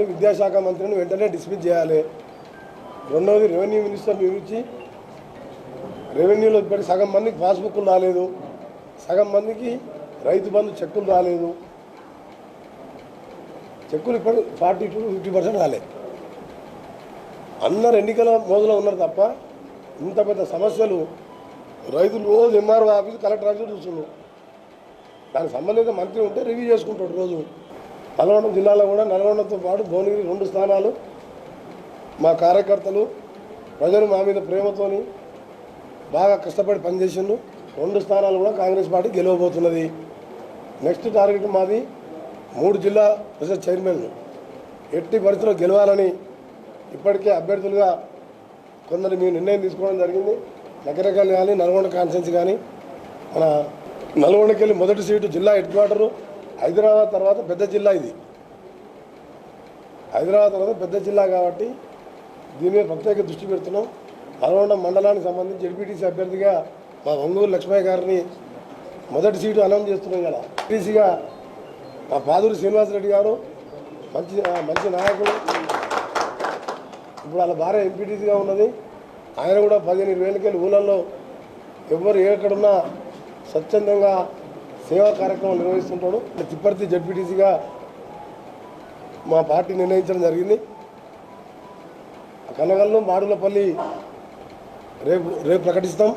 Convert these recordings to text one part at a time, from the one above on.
నుండి విద్యాశాఖ మంత్రిని వెంటనే డిస్మిస్ చేయాలి. రెండవది రెవెన్యూ మినిస్టర్ నియమించి రెవెన్యూలో ఇప్పటి సగం మందికి పాస్బుక్లు రాలేదు. సగం మందికి రైతు బంధు చెక్కులు రాలేదు. చెక్కులు ఇప్పుడు ఫార్టీ టు ఫిఫ్టీ పర్సెంట్ రాలేదు అందరు ఎన్నికల మోజులో ఉన్నారు తప్ప ఇంత పెద్ద సమస్యలు రైతులు రోజు ఎంఆర్ఓ ఆఫీస్ కలెక్టర్ ఆఫీస్ చూస్తున్నారు దానికి సంబంధిత మంత్రి ఉంటే రివ్యూ చేసుకుంటాడు రోజు. నల్గొండ జిల్లాలో కూడా నల్గొండతో పాటు భువనగిరి రెండు స్థానాలు. మా కార్యకర్తలు ప్రజలు మా మీద ప్రేమతోని బాగా కష్టపడి పనిచేసిండు రెండు స్థానాలు కూడా కాంగ్రెస్ పార్టీ గెలవబోతున్నది. నెక్స్ట్ టార్గెట్ మాది మూడు జిల్లా పరిషత్ చైర్మన్లు. ఎట్టి పరిస్థితుల్లో గెలవాలని ఇప్పటికే అభ్యర్థులుగా కొందరు మేము నిర్ణయం తీసుకోవడం జరిగింది. నగరకాలు కానీ నల్గొండ కాన్ఫరెన్స్ కానీ మన నల్గొండకి వెళ్ళి మొదటి సీటు జిల్లా హెడ్ క్వార్టరు. హైదరాబాద్ తర్వాత పెద్ద జిల్లా ఇది. హైదరాబాద్ తర్వాత పెద్ద జిల్లా కాబట్టి దీని మీద ప్రత్యేక దృష్టి పెడుతున్నాం. అనగొండ మండలానికి సంబంధించి జడ్పీటీసీ అభ్యర్థిగా మా వంగూరు లక్ష్మయ్య గారిని మొదటి సీటు అనౌన్స్ చేస్తున్నాం కదా టీసీగా మా పాదూరి శ్రీనివాసరెడ్డి గారు మంచి మంచి నాయకుడు. ఇప్పుడు వాళ్ళ భార్య ఎంపీటీసీగా ఉన్నది. ఆయన కూడా పదిహేను ఇరవై ఏళ్ళకెళ్ళి ఊళ్ళల్లో ఎవరు ఎక్కడున్నా స్వచ్ఛందంగా సేవా కార్యక్రమాలు నిర్వహిస్తుంటాడు. తిప్పర్తి జడ్పీటీసీగా మా పార్టీ నిర్ణయించడం జరిగింది. కనగల్లు మాడులపల్లి రేపు రేపు ప్రకటిస్తాం.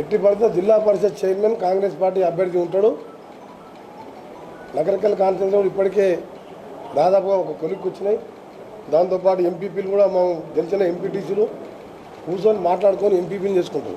ఎట్టి పడితే జిల్లా పరిషత్ చైర్మన్ కాంగ్రెస్ పార్టీ అభ్యర్థి ఉంటాడు. నగరకల్ కాన్ఫరెన్స్ ఇప్పటికే దాదాపుగా ఒక కొలిక్కి వచ్చినాయి. దాంతోపాటు ఎంపీపీలు కూడా మేము గెలిచిన ఎంపీటీసీలు కూర్చొని మాట్లాడుకొని ఎంపీపీని చేసుకుంటాం